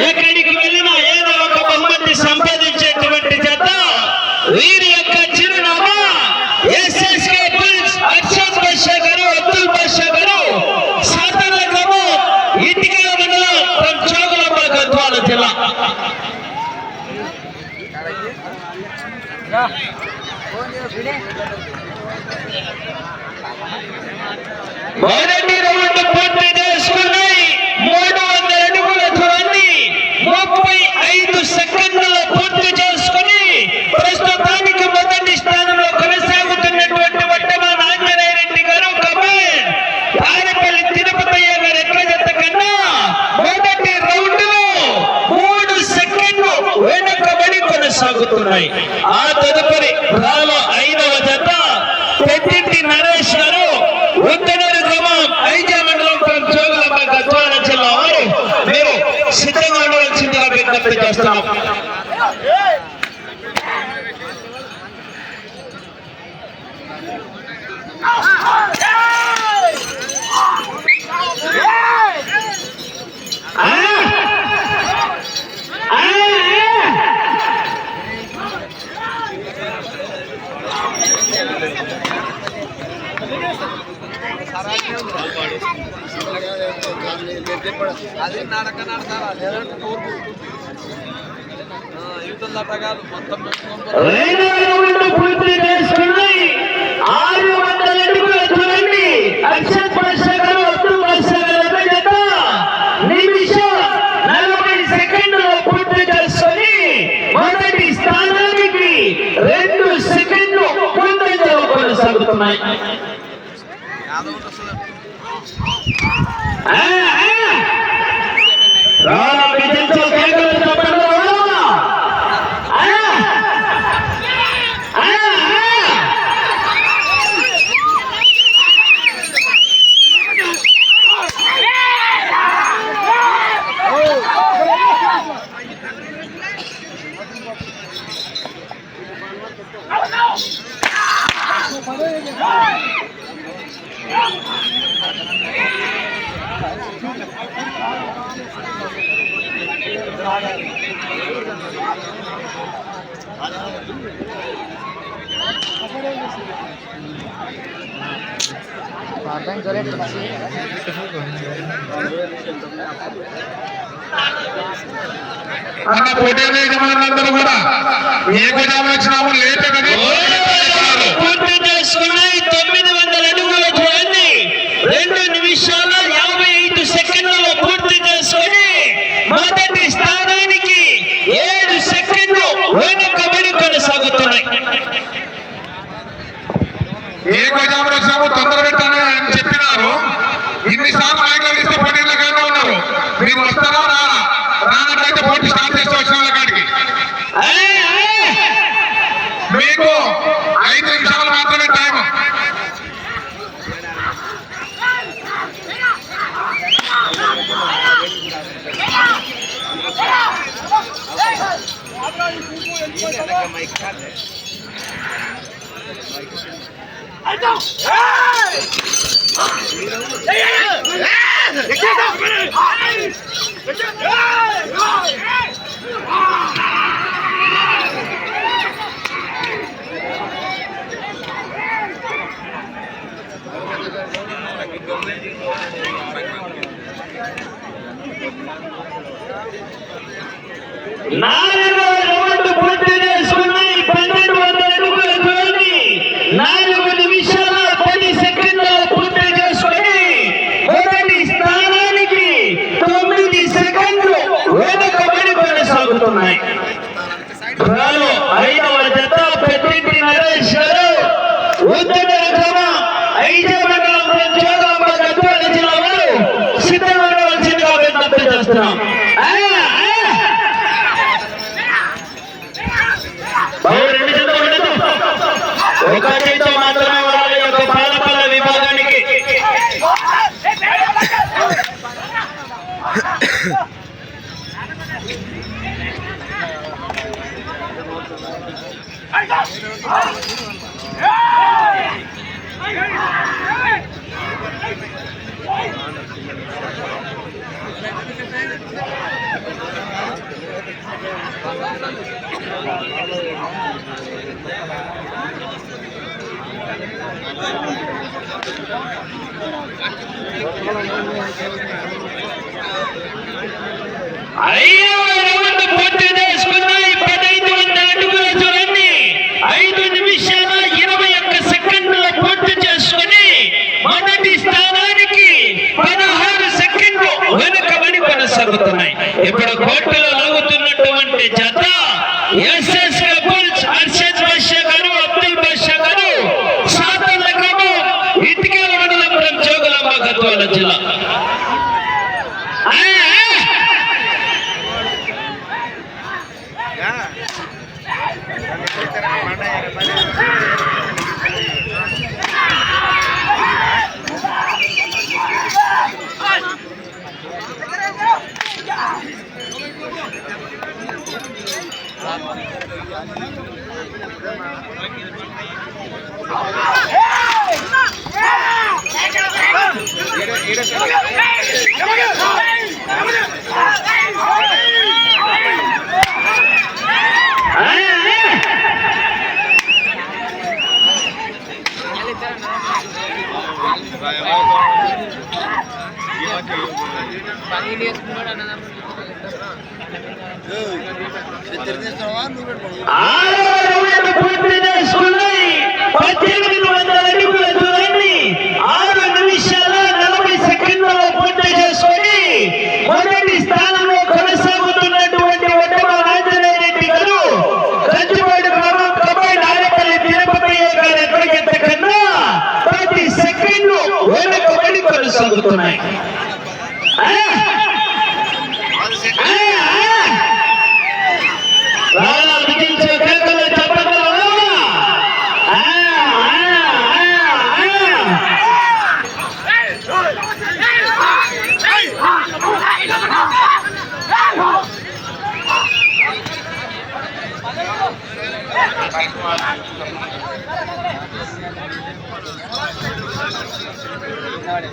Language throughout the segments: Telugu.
ఏకడికి పాటలో వెళ్ళినా ఏదో ఒక బహుమతి సంపాదించేటువంటి జత వీరి మొదటి రౌండ్ పూర్తి చేసుకుని మూడు వందల అడుగుల దూరాన్ని ముప్పై ఐదు సెకండ్లలో పూర్తి చేసుకుని ప్రస్తుతానికి మొదటి స్థానంలో కొనసాగుతున్నటువంటి వట్టమాన ఆంజనేయ రెడ్డి గారు కమాండ్ ఆరపల్లి తిరుపతయ్య గారు ఎట్ల జత కన్నా మొదటి రౌండ్లో మూడు సెకండ్లు వెనుకబడి కొనసాగుతున్నాయి ఆ తదుపరి రాలో ఐదవ జత పెద్దింటి నరేష్ గారు ఉత్తనూరు గ్రామం ఐజా మండలం జోగులమ్మ గద్వాల జిల్లా వారు మీరు సిద్ధంగా ఉండవలసిందిగా విజ్ఞప్తి చేస్తున్నాం ఆ! ఆ! అది నడక నడతారా లేదంటే తూర్పు మొత్తం పెట్టుకోవాలి రెండు పూర్తి చేసుకుని ఆరు వందల అడుగుల దూరాన్ని అక్షత్ అబ్దుల్ భాష గారు జత నిమిషం నలభై సెకండ్లు పూర్తి చేసుకొని మొదటి స్థానానికి రెండు సెకండ్లు ముందంజలో కొనసాగుతున్నాయి. రాలా విజయంతో కేకలు చెప్పండి. అన్న పోటీ యజమానులందరూ కూడా ఏ గుజాము వచ్చినాము కదా పూర్తి తొమ్మిది వందల అడుగుల దూరాన్ని రెండు నిమిషాల యాభై ఐదు సెకండ్లలో పూర్తి చేసుకొని మొదటి స్థానానికి ఏడు సెకండ్లు వెనుకబడి కొనసాగుతున్నాయి ఏ గుజాము వచ్చినాము తొందర పెట్టాలి అని చెప్పినారు. ఇన్నిసార్లు మైకులు ఇస్తే పోటీలకైనా ఉన్నారు. మీరు వస్తారా? এই যে ম্যাডাম রয়েছে আমরা জানতে পেরেছিলাম শীতের ম্যাডাম ছিল বেদান্ত যাচ্ছিলাম হ্যাঁ। ఐదవ రౌండ్ పూర్తి పదహైదు వందల అడుగుల ఐదు నిమిషాల ఇరవై ఒక్క సెకండ్ల పూర్తి చేసుకుని మొదటి స్థానానికి పదహారు సెకండ్లు వెనుకబడి కొనసాగుతున్నాయి. ఇప్పుడు కోర్టులో లాగుతున్నటువంటి జత జోగులాంబ గద్వాల జిల్లా కొనసాగుతున్నాయి ఆ! ఆ! agora.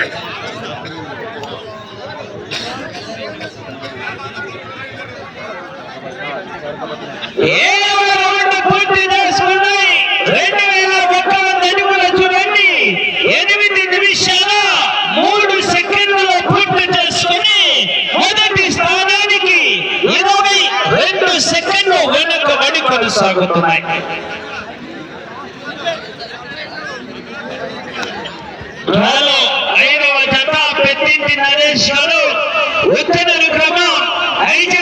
Thank you. పూర్తి చేసుకున్నాయి. రెండు వేల ఒక్క వంద అడుగుల చూడండి. ఎనిమిది నిమిషాల మూడు సెకండ్లలో పూర్తి చేసుకుని మొదటి స్థానానికి ఇరవై రెండు సెకండ్లు వెనుకబడి కొనసాగుతున్నాయి ఐదవ జత పెద్దింటి నరేష్ గారు ఉత్తనూరు క్రమం ఐజీ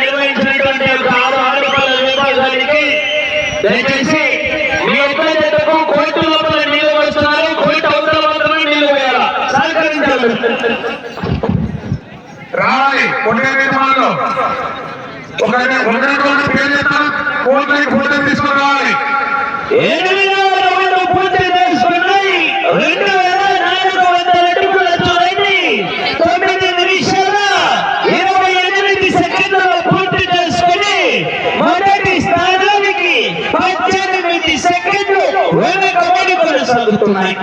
నిర్వహించినటువంటి యొక్క ఆరు ఆడపిల్లల విభాగానికి దయచేసి రావాలి. కొన్ని నిర్మాణంలో ఒక ఉన్నటువంటి పేరు కోర్టుకి ఫోటో తీసుకొని రావాలి. సెకండ్లు మొదటి స్థానానికి పద్దెనిమిది సెకండ్లు కొనసాగుతున్నాయి.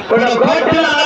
ఇప్పుడు కోర్టులో